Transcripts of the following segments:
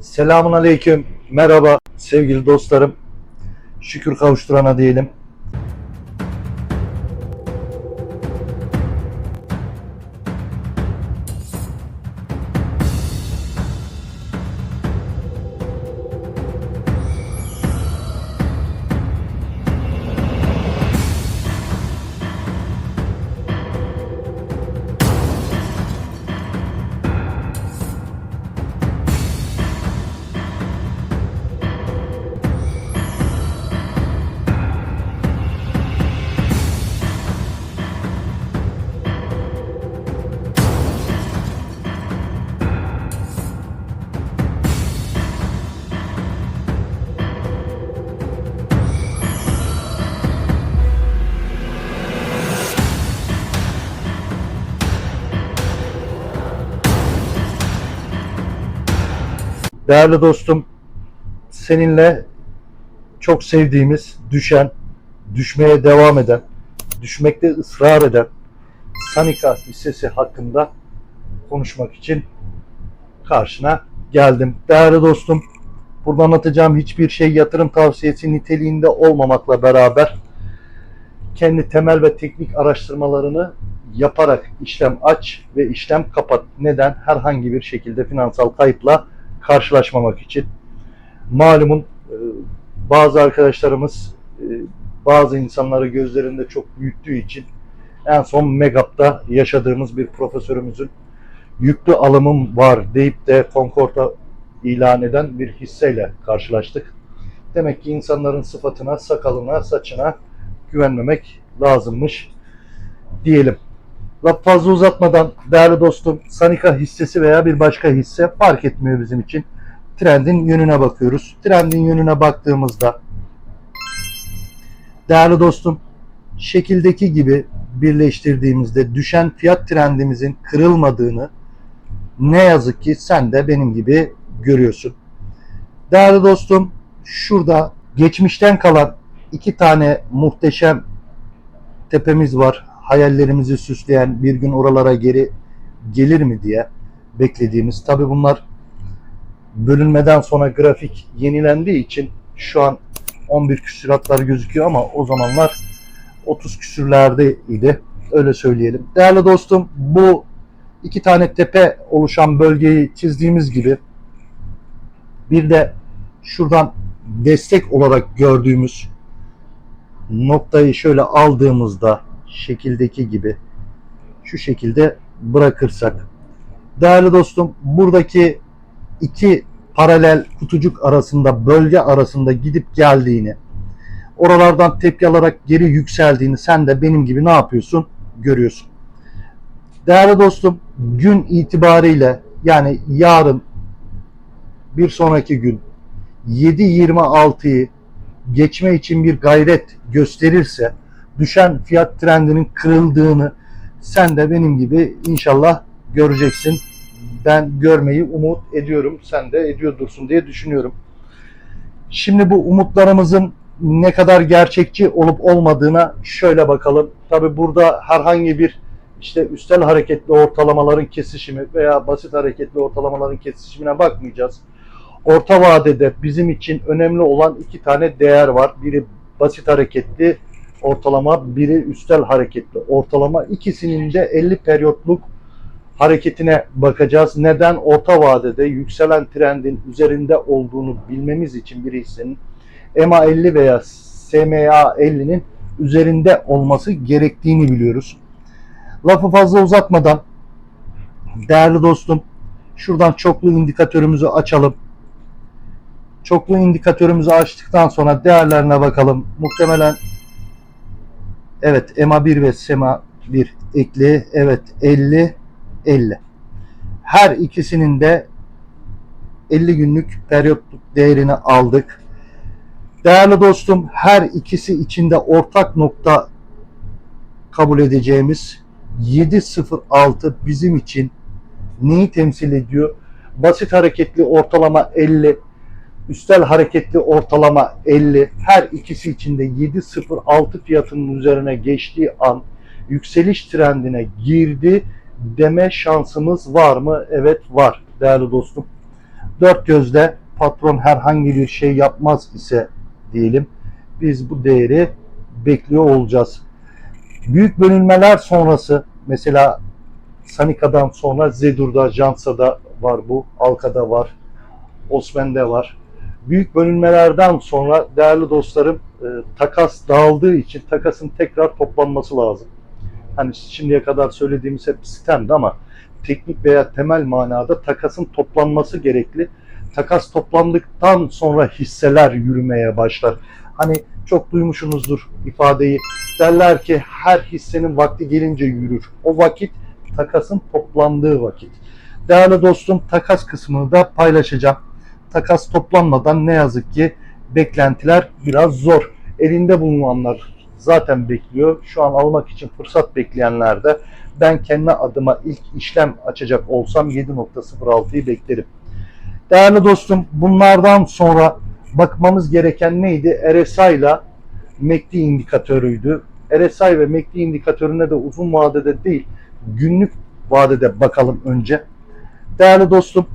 Selamun aleyküm. Merhaba sevgili dostlarım. Şükür kavuşturana diyelim. Değerli dostum, seninle çok sevdiğimiz, düşen, düşmeye devam eden, düşmekte ısrar eden Sanika hissesi hakkında konuşmak için karşına geldim. Değerli dostum, burada anlatacağım hiçbir şey yatırım tavsiyesi niteliğinde olmamakla beraber kendi temel ve teknik araştırmalarını yaparak işlem aç ve işlem kapat. Neden? Herhangi bir şekilde finansal kayıpla karşılaşmamak için. Malumun e, bazı arkadaşlarımız e, bazı insanları gözlerinde çok büyüttüğü için en son Megap'ta yaşadığımız bir profesörümüzün yüklü alımım var deyip de Concord'a ilan eden bir hisseyle karşılaştık. Demek ki insanların sıfatına, sakalına, saçına güvenmemek lazımmış diyelim. Laf fazla uzatmadan değerli dostum Sanika hissesi veya bir başka hisse fark etmiyor bizim için. Trendin yönüne bakıyoruz. Trendin yönüne baktığımızda değerli dostum şekildeki gibi birleştirdiğimizde düşen fiyat trendimizin kırılmadığını ne yazık ki sen de benim gibi görüyorsun. Değerli dostum şurada geçmişten kalan iki tane muhteşem tepemiz var. Hayallerimizi süsleyen bir gün oralara geri gelir mi diye beklediğimiz. Tabi bunlar bölünmeden sonra grafik yenilendiği için şu an 11 küsuratlar gözüküyor ama o zamanlar 30 küsürlerde. Öyle söyleyelim. Değerli dostum bu iki tane tepe oluşan bölgeyi çizdiğimiz gibi bir de şuradan destek olarak gördüğümüz noktayı şöyle aldığımızda şekildeki gibi. Şu şekilde bırakırsak. Değerli dostum buradaki iki paralel kutucuk arasında bölge arasında gidip geldiğini oralardan tepki alarak geri yükseldiğini sen de benim gibi ne yapıyorsun? Görüyorsun. Değerli dostum gün itibariyle yani yarın bir sonraki gün 7.26'yı geçme için bir gayret gösterirse düşen fiyat trendinin kırıldığını sen de benim gibi inşallah göreceksin. Ben görmeyi umut ediyorum. Sen de ediyordursun diye düşünüyorum. Şimdi bu umutlarımızın ne kadar gerçekçi olup olmadığına şöyle bakalım. Tabi burada herhangi bir işte üstel hareketli ortalamaların kesişimi veya basit hareketli ortalamaların kesişimine bakmayacağız. Orta vadede bizim için önemli olan iki tane değer var. Biri basit hareketli ortalama, biri üstel hareketli ortalama. İkisinin de 50 periyotluk hareketine bakacağız. Neden? Orta vadede yükselen trendin üzerinde olduğunu bilmemiz için bir hissenin EMA 50 veya SMA 50'nin üzerinde olması gerektiğini biliyoruz. Lafı fazla uzatmadan değerli dostum şuradan çoklu indikatörümüzü açalım. Çoklu indikatörümüzü açtıktan sonra değerlerine bakalım. Muhtemelen evet EMA 1 ve SEMA 1 ekli. Evet 50 50. Her ikisinin de 50 günlük periyotluk değerini aldık. Değerli dostum her ikisi içinde ortak nokta kabul edeceğimiz 706 bizim için neyi temsil ediyor? Basit hareketli ortalama 50, üstel hareketli ortalama 50. Her ikisi içinde 706 fiyatının üzerine geçtiği an yükseliş trendine girdi deme şansımız var mı? Evet var değerli dostum. dört gözle patron herhangi bir şey yapmaz ise diyelim biz bu değeri bekliyor olacağız. Büyük bölünmeler sonrası mesela Sanika'dan sonra Zedur'da, Jansa'da var bu, Alka'da var, Osman'da var. Büyük bölünmelerden sonra değerli dostlarım e, takas dağıldığı için takasın tekrar toplanması lazım. Hani şimdiye kadar söylediğimiz hep sistemdi ama teknik veya temel manada takasın toplanması gerekli. Takas toplandıktan sonra hisseler yürümeye başlar. Hani çok duymuşsunuzdur ifadeyi. Derler ki her hissenin vakti gelince yürür. O vakit takasın toplandığı vakit. Değerli dostum takas kısmını da paylaşacağım. Takas toplanmadan ne yazık ki beklentiler biraz zor. Elinde bulunanlar zaten bekliyor. Şu an almak için fırsat bekleyenler de ben kendi adıma ilk işlem açacak olsam 7.06'yı beklerim. Değerli dostum bunlardan sonra bakmamız gereken neydi? RSI ile MACD indikatörüydü. RSI ve MACD indikatörüne de uzun vadede değil günlük vadede bakalım önce. Değerli dostum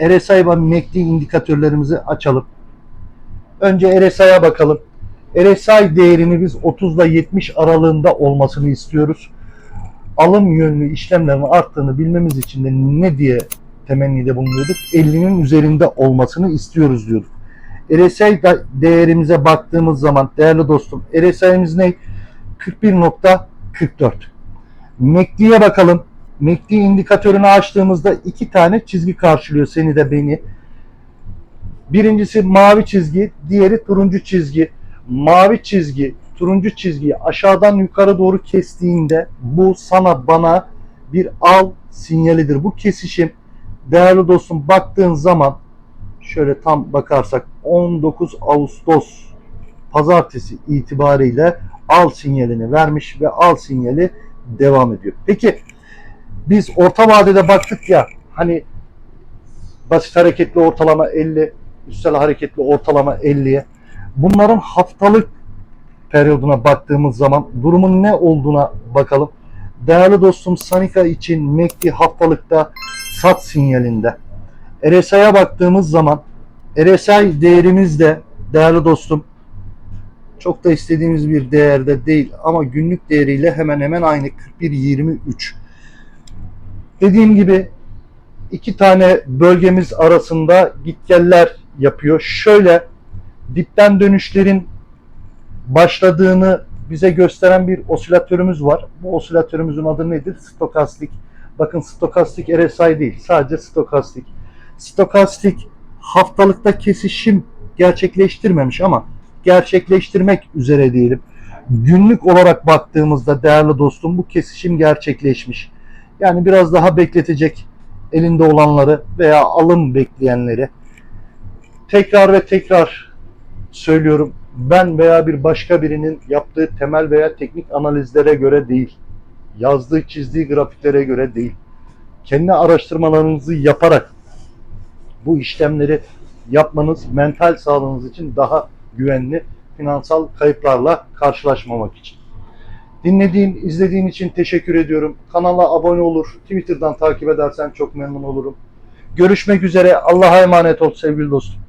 RSI ve MACD indikatörlerimizi açalım. Önce RSI'ye bakalım. RSI değerini biz 30 ile 70 aralığında olmasını istiyoruz. Alım yönlü işlemlerin arttığını bilmemiz için de ne diye temennide bulunuyorduk? 50'nin üzerinde olmasını istiyoruz diyorduk. RSI değerimize baktığımız zaman değerli dostum RSI'miz ne? 41.44. MACD'ye bakalım. MACD indikatörünü açtığımızda iki tane çizgi karşılıyor seni de beni. Birincisi mavi çizgi, diğeri turuncu çizgi. Mavi çizgi, turuncu çizgiyi aşağıdan yukarı doğru kestiğinde bu sana bana bir al sinyalidir. Bu kesişim değerli dostum baktığın zaman şöyle tam bakarsak 19 Ağustos pazartesi itibariyle al sinyalini vermiş ve al sinyali devam ediyor. Peki biz orta vadede baktık ya hani basit hareketli ortalama 50, üstel hareketli ortalama 50'ye. Bunların haftalık periyoduna baktığımız zaman durumun ne olduğuna bakalım. Değerli dostum Sanika için MACD haftalıkta sat sinyalinde. RSI'ye baktığımız zaman RSI değerimiz de değerli dostum çok da istediğimiz bir değerde değil ama günlük değeriyle hemen hemen aynı 41.23. Dediğim gibi iki tane bölgemiz arasında gitgeller yapıyor. Şöyle dipten dönüşlerin başladığını bize gösteren bir osilatörümüz var. Bu osilatörümüzün adı nedir? Stokastik. Bakın stokastik RSI değil. Sadece stokastik. Stokastik haftalıkta kesişim gerçekleştirmemiş ama gerçekleştirmek üzere diyelim. Günlük olarak baktığımızda değerli dostum bu kesişim gerçekleşmiş. Yani biraz daha bekletecek elinde olanları veya alım bekleyenleri. Tekrar ve tekrar söylüyorum. Ben veya bir başka birinin yaptığı temel veya teknik analizlere göre değil. Yazdığı, çizdiği grafiklere göre değil. Kendi araştırmalarınızı yaparak bu işlemleri yapmanız mental sağlığınız için daha güvenli finansal kayıplarla karşılaşmamak için. Dinlediğin, izlediğin için teşekkür ediyorum. Kanala abone olur, Twitter'dan takip edersen çok memnun olurum. Görüşmek üzere. Allah'a emanet ol sevgili dostum.